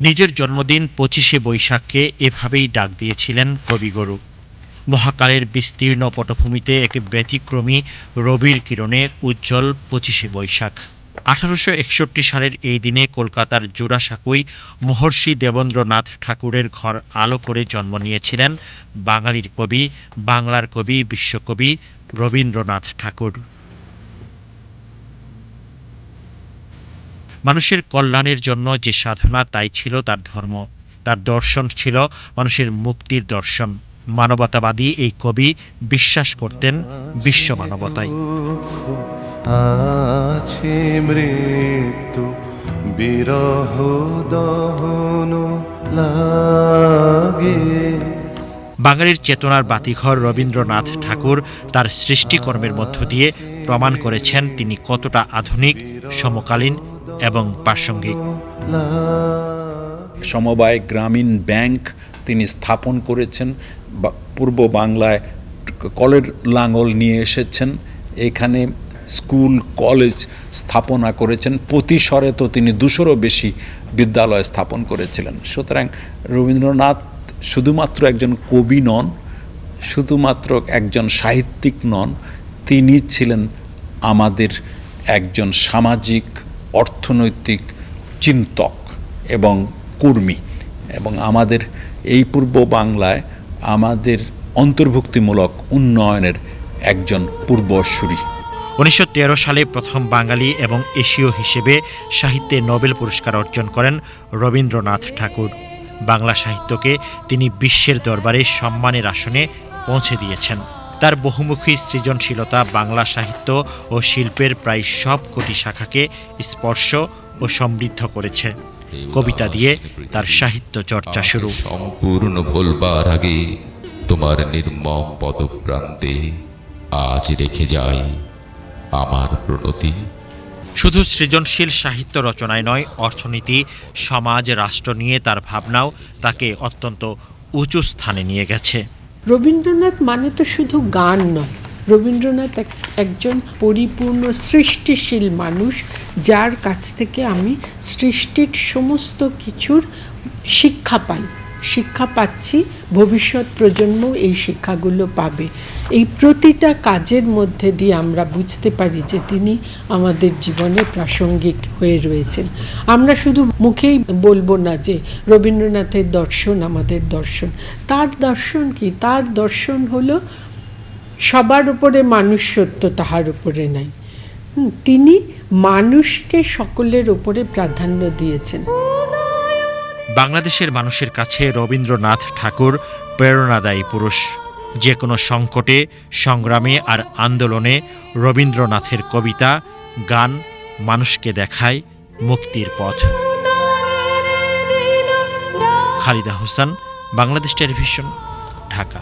নিজের জন্মদিন পঁচিশে বৈশাখকে এভাবেই ডাক দিয়েছিলেন কবিগুরু। মহাকালের বিস্তীর্ণ পটভূমিতে এক ব্যতিক্রমী রবির কিরণে উজ্জ্বল পঁচিশে বৈশাখ। আঠারোশো একষট্টি সালের এই দিনে কলকাতার জোড়াসাঁকুই মহর্ষি দেবেন্দ্রনাথ ঠাকুরের ঘর আলো করে জন্ম নিয়েছিলেন বাঙালির কবি, বাংলার কবি, বিশ্বকবি রবীন্দ্রনাথ ঠাকুর। মানুষের কল্যাণের জন্য যে সাধনা তাই ছিল তার ধর্ম। তার দর্শন ছিল মানুষের মুক্তির দর্শন। মানবতাবাদী এই কবি বিশ্বাস করতেন বিশ্ব মানবতায় আছে মৃত্যু বিরহ দহন লাগে। বাঙালির চেতনার বাতিঘর রবীন্দ্রনাথ ঠাকুর তার সৃষ্টিকর্মের মধ্য দিয়ে প্রমাণ করেছেন তিনি কতটা আধুনিক সমকালীন এবং প্রাসঙ্গিক। সমবায় গ্রামীণ ব্যাংক তিনি স্থাপন করেছেন পূর্ব বাংলায় কলের লাঙ্গল নিয়ে এসেছেন, এখানে স্কুল, কলেজ স্থাপনা করেছেন প্রতিশরে তো তিনি দুশোরও বেশি বিদ্যালয় স্থাপন করেছিলেন। সুতরাং রবীন্দ্রনাথ শুধুমাত্র একজন কবি নন, শুধুমাত্র একজন সাহিত্যিক নন, তিনি ছিলেন আমাদের একজন সামাজিক অর্থনৈতিক চিন্তক এবং কর্মী। এবং আমাদের এই পূর্ব বাংলায় আমাদের অন্তর্ভুক্তিমূলক উন্নয়নের একজন পূর্বসূরি। উনিশশো তেরো সালে প্রথম বাঙালি এবং এশীয় হিসেবে সাহিত্যে নোবেল পুরস্কার অর্জন করেন রবীন্দ্রনাথ ঠাকুর। বাংলা সাহিত্যকে তিনি বিশ্বের দরবারে সম্মানের আসনে পৌঁছে দিয়েছেন। তার বহুমুখী সৃজনশীলতা বাংলা সাহিত্য ও শিল্পের প্রায় সব কোটি শাখাকে স্পর্শ ও সমৃদ্ধ করেছে। কবিতা দিয়ে তার সাহিত্য চর্চা শুরু। সম্পূর্ণ ভুলবার আগে তোমার নির্মম পদপ্রান্তে আজ রেখে যাই আমার প্রণতি। শুধু সৃজনশীল সাহিত্য রচনায় নয় অর্থনীতি সমাজ রাষ্ট্র নিয়ে তার ভাবনাও তাকে অত্যন্ত উঁচু স্থানে নিয়ে গেছে। রবীন্দ্রনাথ মানে তো শুধু গান নয়। রবীন্দ্রনাথ এক- একজন পরিপূর্ণ সৃষ্টিশীল মানুষ, যার কাছ থেকে আমি সৃষ্টির সমস্ত কিছুর শিক্ষা পাই। শিক্ষা পাচ্ছি, ভবিষ্যৎ প্রজন্ম এই শিক্ষাগুলো পাবে। এই প্রতিটা কাজের মধ্যে দিয়ে আমরা বুঝতে পারি যে তিনি আমাদের জীবনে প্রাসঙ্গিক হয়ে রয়েছেন। আমরা শুধু মুখেই বলব না যে রবীন্দ্রনাথের দর্শন আমাদের দর্শন। তার দর্শন কি? তার দর্শন হলো সবার উপরে মানুষ সত্য তাহার উপরে নাই। তিনি মানুষকে সকলের উপরে প্রাধান্য দিয়েছেন। বাংলাদেশের মানুষের কাছে রবীন্দ্রনাথ ঠাকুর প্রেরণাদায়ী পুরুষ। যে কোনো সংকটে, সংগ্রামে আর আন্দোলনে রবীন্দ্রনাথের কবিতা, গান মানুষকে দেখায় মুক্তির পথ। খালিদা হোসেন, বাংলাদেশ টেলিভিশন, ঢাকা।